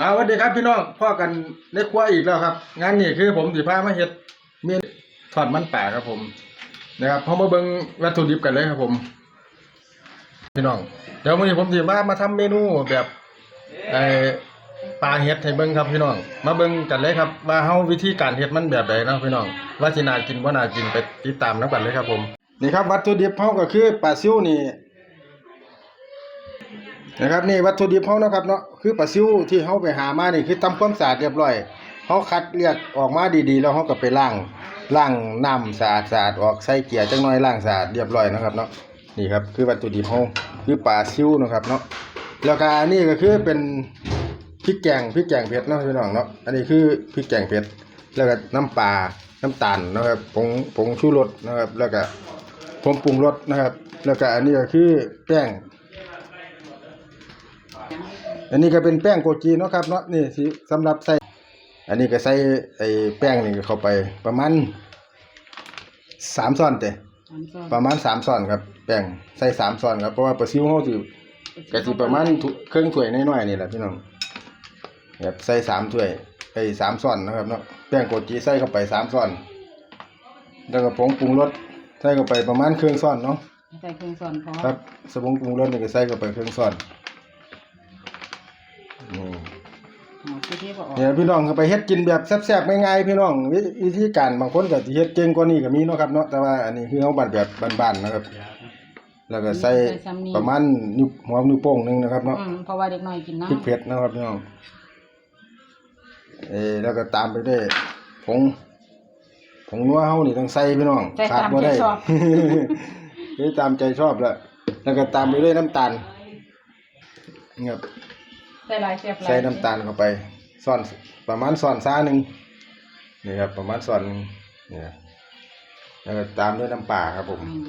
อาสวัสดีครับพี่น้องพ่อกันในครัวอีกแล้วครับ งานนี้คือผมสิพามาเฮ็ดเมนูทอดมันป่าครับผมนะครับพอมาเบิ่งวัตถุดิบกันเลยครับผม พี่น้อง เดี๋ยววันนี้ผมสิมามาทำเมนูแบบไอ้ปลาเฮ็ดให้เบิ่งครับพี่น้อง มาเบิ่งกันเลยครับว่าเฮาวิธีการเฮ็ดมันแบบใดเนะพี่น้องว่าสินากินบ่านากินไปติดตามนํกันเลยครับผมนี่ครับวัตถุดิบเฮาก็คือปลาซิวนี่ นะครับนี่วัตถุดิบเฮานะครับเนาะคือปลาซิวที่เฮาไปหามานี่คือทำความสะอาดเรียบร้อยเฮาคัดเลือกออกมาดีๆ แล้วเฮาก็ไปล้างล้างน้ำสะอาดสะอาดออกใส่เกลือจักหน่อยล้างสะอาดเรียบร้อยนะครับเนาะนี่ครับคือวัตถุดิบเฮาคือปลาซิวนะครับเนาะแล้วก็อันนี้ก็คือเป็นพริกแกงพริกแกงเผ็ดเนาะพี่น้องเนาะอันนี้คือพริกแกงเผ็ดแล้วก็น้ำปลาน้ำตาลนะครับผงผงชูรสนะครับแล้วก็ผงปรุงรสนะครับ แล้วก็อันนี้ก็คือแป้ง อันนี้ก็เป็นแป้งโกจีเนาะครับเนาะนี่สิสำหรับใส่ อันนี้ก็ใส่ไอ้แป้งนี่เข้าไปประมาณสามช้อนเตะสามซองประมาณสามช้อนครับ แป้งใส่สามช้อนครับเพราะว่าปลาซิวเฮาสิก็สิประมาณถ้วยเครื่องถ้วยน้อยๆนี่แหละพี่น้องครับใส่สามถ้วยไอ้สามช้อนนะครับเนาะแป้งโกจีใส่เข้าไปสามช้อน แล้วก็ผงปรุงรสใส่เข้าไปประมาณครึ่งช้อนเนาะใส่เครื่องซอนพอครับสมุนปรุงรสนี่ก็ใส่เข้าไปครึ่งช้อนนี่หมด ที่ที่ก็ออกเนี่ยพี่น้องก็ไปเฮ็ดกินแบบแซ่บๆง่ายๆพี่น้องวิวิธีการบางคนก็สิเฮ็ดเก่งกว่านี้ก็มีเนาะครับเนาะแต่ว่าอันนี้คือเฮาบัดแบบบ้านๆนะครับ แล้วก็ใส่ประมาณนิ้วหัวนิ้วโป้งหนึงนะครับเนาะอืมเพราะว่าเด็กน้อยกินพริกน้ำเผ็ดนะครับพี่น้องเออแล้วก็ตามไปด้วยผงผงนัวเฮานี่ต้องใส่พี่น้องใส่ขาดตามบ่ใจได้ ชอบนี่ตามใจชอบแล้วแล้วก็ตามไปด้วยน้ำตาลนี่ครับ ใส่หลายเสียบหลายใส่น้ำตาลเข้าไปซ่อนประมาณซ่อนซ่าหนึ่งนี่ครับประมาณซ่อนหนึ่งนี่ครับแล้วก็ตามด้วยน้ำปลาครับผม อืม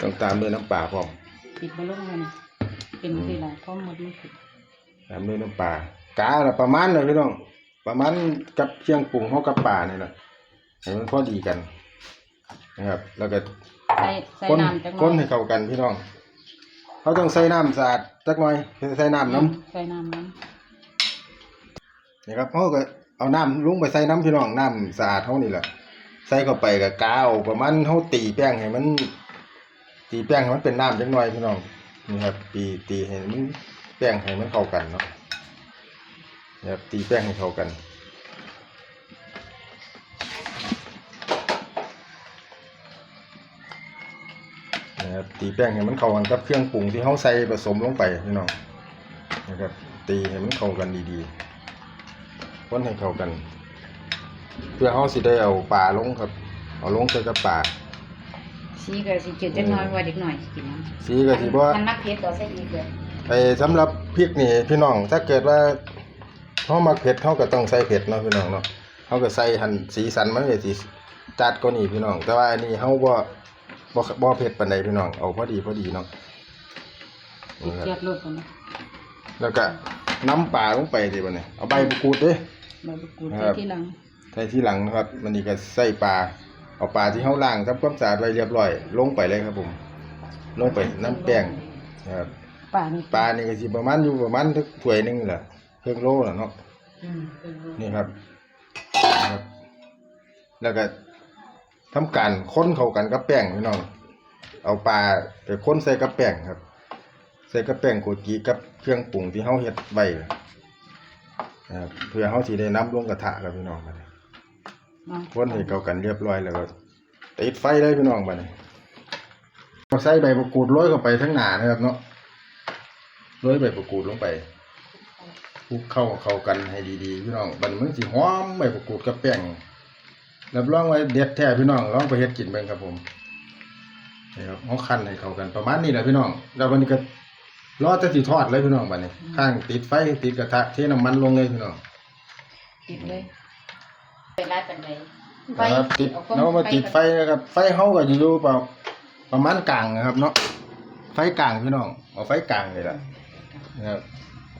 ต้องตามด้วยน้ำปลาพร้อม ปิดบอลลูนมันเป็นที่ละเพราะหมดมันผิดตามด้วยน้ำปลากาละประมาณเลยพี่น้องประมาณกับเชียงปรุงเฮากับปลานี่แหละให้มันพอดีกันนะครับ แล้วก็ใส่ใส่คนน้ำจักหคน่อนยให้เข้ากันพี่น้อง เขาต้องใส่น้ำสะอาดจักหน่อยใส่น้ำน้ำใส่น้ำน้นี่ครับเขาก็เอาน้ำลงไปใส่น้ำพี่น้องน้ำสะอาดเท่านี่แหละใส่เข้าไปกับกาวประมาณเขาตีแป้งให้มัน ตีแป้งให้มันเป็นน้ำจังหน่อยพี่น้องนี่ครับตีตีให้มันแป้งให้มันเข้ากันเนาะนี่ครับตีแป้งให้เข้ากัน นะครับตีแป้งให้มันเข้ากันกับเครื่องปรุงที่เขาใส่ผสมลงไปพี่น้องนะครับตีให้มันเข้ากันดีๆคนให้เข้ากัน เพื่อเขาสิได้เอาปลาลงครับ เอาลงใส่กับปลาำสีก็สิเจ็ดจักหน้อยว่าเด็กน้อยสิกินน้ำสีก็สิบ่มันนักเพชรก็ใส่อีกเลยไอ้สำหรับพริกนี่พี่น้องถ้าเกิดว่าเขามักเผ็ดเขาก็ต้องใส่เผ็ดเนาะพี่น้องเนาะเขาก็ใส่หั่นสีสันมันก็สิจัดกว่านี้พี่น้อง แต่ว่าอันนี้เขาบ่ บ่บ่เผ็ดปานใดพี่น้องเอาพอดีพอดีเนาะนี่ครับเจ็ดรสกันนะแล้วก็น้ำปลาลงไปสิบัดนี้เอาใบมะกรูดเด้ ใบมะกรูดครัใส่บที่หลังใส่ที่หลังนะครับมันนี่ก็ใส่ปลาเอาปลาที่เขาล้างทำความสะอาดไว้เรียบร้อย ลงไปเลยครับผม ลงไปน้ำแป้งนะครับป่านี่ปลานี่ก็สิประมาณอยู่ประมาณสักถ้วยหนึงแหละเครื่องโลน่ะเนาะ อืมเป็นรสนี่ครับนะครับ แล้วก็ ทำการค้นเข้ากันกับแป้งพี่น้อง เอาปลาไปค้นใส่กับแป้งครับ ใส่กับแป้งโกจีกับเครื่องปรุงที่เฮาเฮ็ดไว้นะครับเพื่อเฮาสิได้นํลงกระทะครับพี่น้องบัดนี้เนาะคนให้เข้ากันเรียบร้อยแล้วก็ติดไฟเลยพี่น้องบัดนี้เราใส่ใบมะกรูดโรยเข้าไปทั้งหนานะครับเนาะโรยใบมะกรูดลงไปคลุกเข้าเข้ากันให้ดีๆพี่น้องบัดนี้มันสิหอมใบมะกรูดกับแป้ง รับรองไว้เด็ดแท้พี่น้องลองไปเฮ็ดกินเบิ่งครับผมนี่ครับเฮาคั่นให้เข้ากันประมาณนี้แหละพี่น้องแล้ววันนี้ก็รอแต่สิทอดเลยพี่น้องบัดนี้ข้างติดไฟติดกระทะเทน้ำมันลงเลยพี่น้องติดเลยเป็นไรเป็นไรครับติดเรามาติดไฟนะครับ ไฟเฮาก็อยู่ประประมาณกลางนะครับ เนาะไฟกลางพี่น้องเอาไฟกลางเลยล่ะนะครับ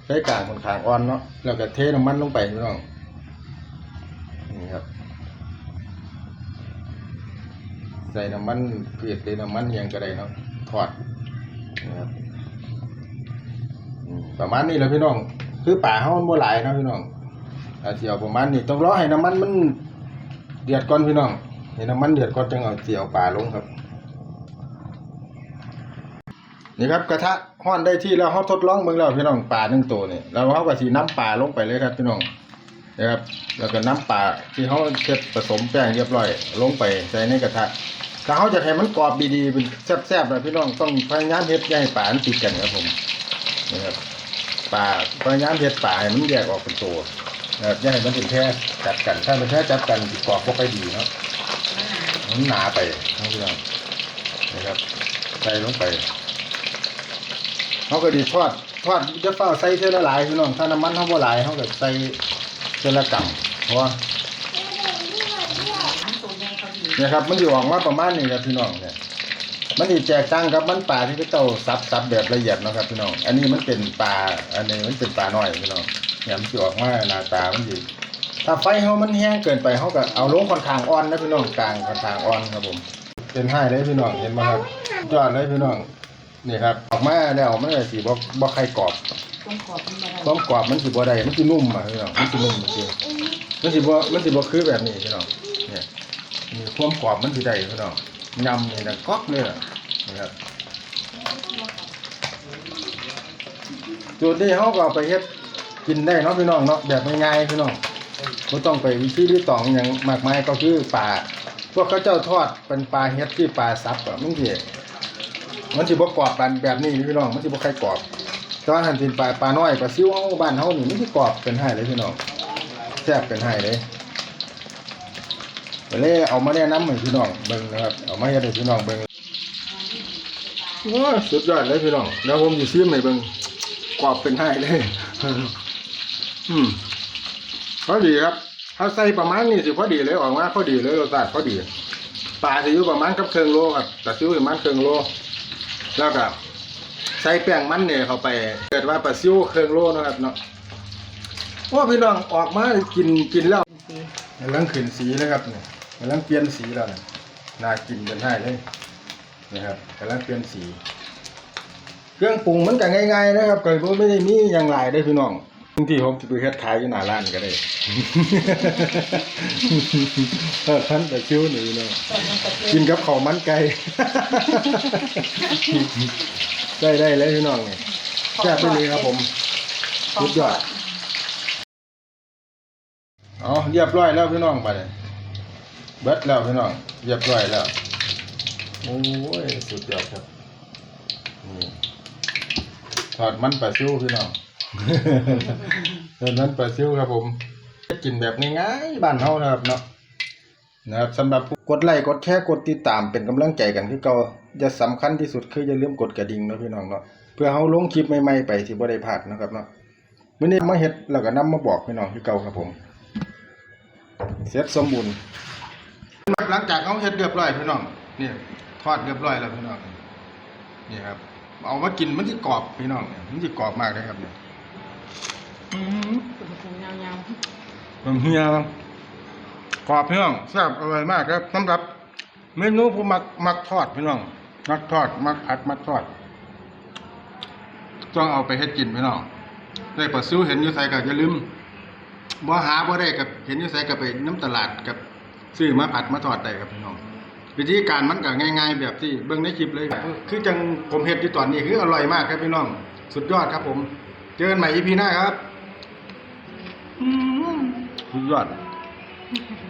ไฟกลางค่อนข้างอ่อนเนาะแล้วก็เทน้ำมันลงไปพี่น้อง ใส่น้ำมันเกลือใส่น้ำมันยังก็ได้เนาะทอดนะครับประมาณนี้แหละพี่น้อง คือป่าเฮามันบ่หลายนะพี่น้องอาจสิเอาประมาณนี้ต้องรอให้น้ำมันมันเดือดก่อนพี่น้องให้น้ำมันเดือดก่อนจึงเอาสิเอาปลาลงครับ นี่ครับกระทะฮ้อนได้ที่แล้วเฮาทดลองเบิ่งแล้วพี่น้องปลาหนึ่งตัวนี่แล้วเฮาก็สิน้ำปลาลงไปเลยครับพี่น้องนะครับแล้วก็น้ำปลาที่เฮาเช็ดผสมแป้งเรียบร้อย ลงไปใส่ในกระทะ ถ้าเฮาจะให้มันกรอบดีๆเป็นแซ่บๆนะพี่น้องต้องพยายามเฮ็ดย่าให้ปลานติดกันครับผมนี่ครับปลาพยายามเฮ็ดปลาให้มันแยกออกเป็นตัวนะครับย่าให้มันเป็นแค่จัดกัน ถ้ามันแค่จัดกันกรอบบ่ค่อยดีเนาะมันหนาไปทั้งเรื่องนะครับใส่ลงไปเขาก็ดีทอดทอดจะเฝ้าใส่เท่าละหลายพี่น้องถ้าน้ำมันเขาบ่หลายเขาก็ใส่เท่าละกำเพราะว่า อันตัวใหญ่เขาดี เนี่ยครับมันอยู่ออกมาประมาณนี้ครับพี่น้องเนี่ยมันอีแจกต่างกับมันปลาที่เขาเจ้าซับซับแบบละเอียดเนาะครับพี่น้องอันนี้มันเป็นปลาอันนี้มันเป็นปลาน้อยพี่น้องเนี่ยมันสิออกมาหน้าตามันสิถ้าไฟเขามันแห้งเกินไปเขาก็เอาลงค่อนข้างอ่อนนะพี่น้องกลางค่อนข้างอ่อนครับผมเป็นให้เลยพี่น้องเห็นไหมครับยอดเลยพี่น้องนี่ครับออกมาแล้วมันก็สิบ่บ่ไข่กรอบต้องขอบมันมาความกรอบมันสิบ่ได้มันสินุ่มอะพี่น้องมันสินุ่มจริงมันสิบ่มันสิบ่คือแบบนี้พี่น้องเนี่ย นี่ความกรอบมันสิได้พี่น้องยำนี่นะก๊อกเลยอะนะครับจุดนี้เฮาก็เอาไปเฮ็ดกินได้เนาะพี่น้องเนาะแบบง่ายๆพี่น้องบ่ต้องไปวิธีที่ตองหยังมากมายก็คือปลาพวกเขาเจ้าทอดเป็นปลาเฮ็ดที่ปลาซับอะมันสิมันสิบกรอบแบบนี้พี่น้องมันสิบ่ใครกรอบแต่ว่าหันสิปลาปลาน้อยปลาซิวเฮาบ้านเฮานี่มันสิกรอบเป็นไห้เลยพี่น้องแซ่บเป็นไห้เลย ก็เลยเอามาแนะนำให้พี่น้องเบิ่งนะครับ เอามาเฮ็ดให้พี่น้องเบิ่งโอ้ยสุดยอดเลยพี่น้องเดี๋ยวผมสิชิมให้เบิ่งกรอบเป็นไห้เลย อืมพอดีครับถ้าใส่ประมาณนี้สิพอดีเลยออกมาพอดีเลยรสชาติพอดีปลาสิอยู่ประมาณกับเครื่องโลครับแต่ซิวประมาณเครื่องโล แล้วก็ใส่แป้งมันเนี่ยเข้าไป เกิดว่าปลาซิวเครื่องโลเนาะครับเนาะว่าพี่น้องออกมากินกินแล้วกำลังขึ้นสีแล้วครับเนี่ย กำลังเปลี่ยนสีแล้วนี่ยน่ากินกันได้เลยนะครับกำลังเปลี่ยนสี เครื่องปรุงมันก็ง่ายๆนะครับก็บ่ไม่ได้มีอย่างหลายได้พี่น้องบางทีผมจะไปเฮ็ดขายอยู่หน้าร้านก็ได้ท่านแต่ซิวนี่เนาะตอนมันกระเทียกินกับข้าวมันไก่ได้ได้เลยพี่น้องนี่แซ่บไปเลยครับผมสุดยอดอ๋อเรียบร้อยแล้วพี่น้องไปเลย เบิดแล้วพี่น้องเรียบร้อยแล้วโอ้ยสุดยอดครับนี่ทอดมันปลาซิวพี่น้องทอดมันปลาซิวครับผมกินแบบง่ายๆบ้านเฮานะครับเนาะนะครับสำหรับผู้กดไลค์กดแชร์กดติดตามเป็นกำลังใจกันคือเก่าจะสำคัญที่สุดคืออย่าลืมกดกระดิ่งเนาะพี่น้องเนาะเพื่อเฮาลงคลิปใหม่ๆไปที่บ่ได้พลาดนะครับเนาะมื้อนี้มาเฮ็ดแล้วก็นำมาบอกพี่น้องคือเก่าครับผมเสร็จสมบูรณ์ หลังจากเฮาเฮ็ดเรียบร้อยพี่น้องนี่ทอดเรียบร้อยแล้วพี่น้องนี่ครับ เอามากินมันสิกรอบพี่น้องมันสิกรอบมากเลยครับเนี่ยอืมเป็นยาวมันเฮียครับกรอบพี่น้องแซ่บอร่อยมากครับสำหรับเมนูผมมักมักทอดพี่น้องมักทอดมักผัดมักทอดต้องเอาไปเฮ็ดกินพี่น้องได้ปลาซิวเห็นอยู่ไสก็อย่าลืมบ่หาบ่ได้กับเห็นอยู่ไสก็ไปน้ำตลาดกับ ซื้อมาผัดมาทอดได้ครับพี่น้องวิธีการมันก็ง่ายๆ แบบที่เบิ่งในคลิปเลยครับคือจังผมเฮ็ดอยู่ตอนนี้คืออร่อยมากครับพี่น้อง สุดยอดครับผม เจอกันใหม่ EP หน้าครับสุดยอด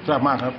แซ่บมากครับ